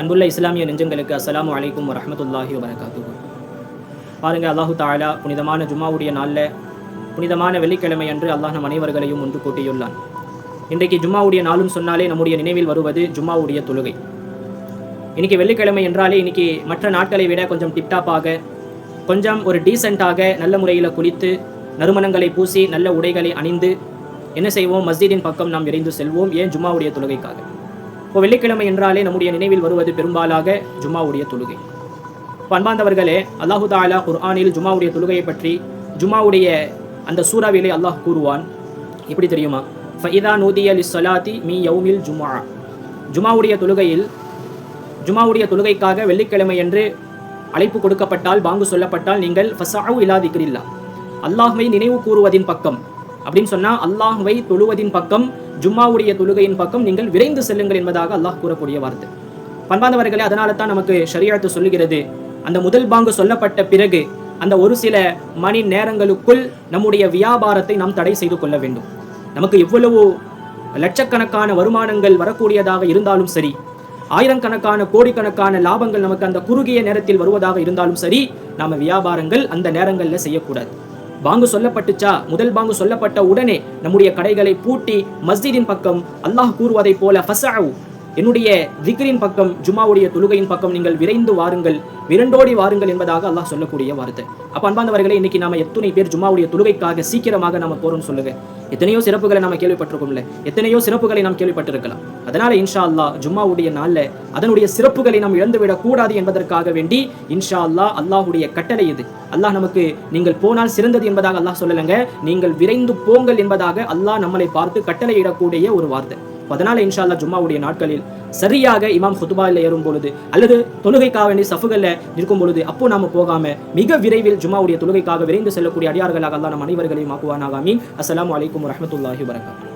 அன்புள்ள இஸ்லாமிய நெஞ்சங்களுக்கு அஸ்லாம் வலைக்கும் வரமத்துல்லாஹி வரகாத்து பாருங்க அல்லாஹு தாலா புனிதமான ஜும்மாவுடைய நாளில் புனிதமான வெள்ளிக்கிழமை அன்று அல்லாஹ் நம் அனைவர்களையும் ஒன்று கூட்டியுள்ளான். இன்றைக்கு ஜும்மாவுடைய நாளும் சொன்னாலே நம்முடைய நினைவில் வருவது ஜும்மாவுடைய தொழுகை. இன்னைக்கு வெள்ளிக்கிழமை என்றாலே இன்னைக்கு மற்ற நாட்களை விட கொஞ்சம் டிப்டாப்பாக கொஞ்சம் ஒரு டீசெண்டாக நல்ல முறையில் குளித்து நறுமணங்களை பூசி நல்ல உடைகளை அணிந்து என்ன செய்வோம்? மஸ்ஜிதின் பக்கம் நாம் விரைந்து செல்வோம். ஏன் ஜும்மாவுடைய தொழுகைக்காக? இப்போ வெள்ளிக்கிழமை என்றாலே நம்முடைய நினைவில் வருவது பெரும்பாலாக ஜும்மாவுடைய தொழுகை. பண்பாந்தவர்களே அல்லாஹு தாலா குர்ஆனில் ஜும்மாவுடைய தொழுகையை பற்றி ஜும்மாவுடைய அந்த சூறாவிலே அல்லாஹ் கூறுவான். எப்படி தெரியுமா? ஃபைதா நூதிய லிஸ்ஸலாத்தி மீ யௌமில் ஜுமா ஜுமாவுடைய தொழுகையில் ஜுமாவுடைய தொழுகைக்காக வெள்ளிக்கிழமை என்று அழைப்பு கொடுக்கப்பட்டால் பாங்கு சொல்லப்பட்டால் நீங்கள் ஃபசாவு இலா திக்ரில்லா அல்லாஹ்வை நினைவு கூறுவதின் பக்கம் அப்படின்னு சொன்னா அல்லாஹுவை தொழுவதின் பக்கம் ஜும்மாவுடைய தொழுகையின் பக்கம் நீங்கள் விரைந்து செல்லுங்கள் என்பதாக அல்லாஹ் கூறக்கூடிய வார்த்தை. பண்பாந்தவர்களே அதனால தான் நமக்கு ஷரியாத்து சொல்லுகிறது. அந்த முதல் பாங்கு சொல்லப்பட்ட பிறகு அந்த ஒரு சில மணி நேரங்களுக்குள் நம்முடைய வியாபாரத்தை நாம் தடை செய்து கொள்ள வேண்டும். நமக்கு எவ்வளவு லட்சக்கணக்கான வருமானங்கள் வரக்கூடியதாக இருந்தாலும் சரி ஆயிரக்கணக்கான கோடிக்கணக்கான லாபங்கள் நமக்கு அந்த குறுகிய நேரத்தில் வருவதாக இருந்தாலும் சரி நாம வியாபாரங்கள் அந்த நேரங்களில் செய்யக்கூடாது. பாங்கு சொல்லப்பட்டுச்சா? முதல் பாங்கு சொல்லப்பட்ட உடனே நம்முடைய கடைகளை பூட்டி மஸ்ஜிதின் பக்கம் அல்லாஹ் கூறுவதைப் போல ஃபசாவு என்னுடைய திக்ரின் பக்கம் ஜுமாவுடைய தொழுகையின் பக்கம் நீங்கள் விரைந்து வாருங்கள் விரண்டோடி வாருங்கள் என்பதாக அல்லாஹ் சொல்லக்கூடிய வார்த்தை. அப்ப அன்பாந்தவர்களே இன்னைக்கு நாம எத்தனை பேர் ஜுமாவுடைய தொழுகைக்காக சீக்கிரமாக நாம போறோம்னு சொல்லுங்க. எத்தனையோ சிறப்புகளை நாம கேள்விப்பட்டிருக்கோம்ல. எத்தனையோ சிறப்புகளை நாம் கேள்விப்பட்டிருக்கலாம். அதனால இன்ஷா அல்லாஹ் ஜும்மாவுடைய நாளில் அதனுடைய சிறப்புகளை நாம் இழந்துவிடக் கூடாது என்பதற்காக வேண்டி இன்ஷா அல்லாஹ் அல்லாஹுடைய கட்டளை இது. அல்லாஹ் நமக்கு நீங்கள் போனால் சிறந்தது என்பதாக அல்லாஹ் சொல்லலைங்க நீங்கள் விரைந்து போங்கள் என்பதாக அல்லாஹ் நம்மளை பார்த்து கட்டளையிடக்கூடிய ஒரு வார்த்தை. பதினாலு இன்ஷா அல்லாஹ் ஜும்மாவுடைய நாட்களில் சரியாக இமாம் ஹுதுபாவில் ஏறும் பொழுது அல்லது தொழுகைக்காக வேண்டி சஃபுகளில் நிற்கும் பொழுது அப்போ நாம போகாம மிக விரைவில் ஜும்மாவுடைய தொழுகைக்காக விரைந்து செல்லக்கூடிய அடியார்களாக அல்லா நம் அனைவர்களையும் ஆக்குவானாக. மீன் அஸ்ஸலாமு அலைக்கும் வரகாத்து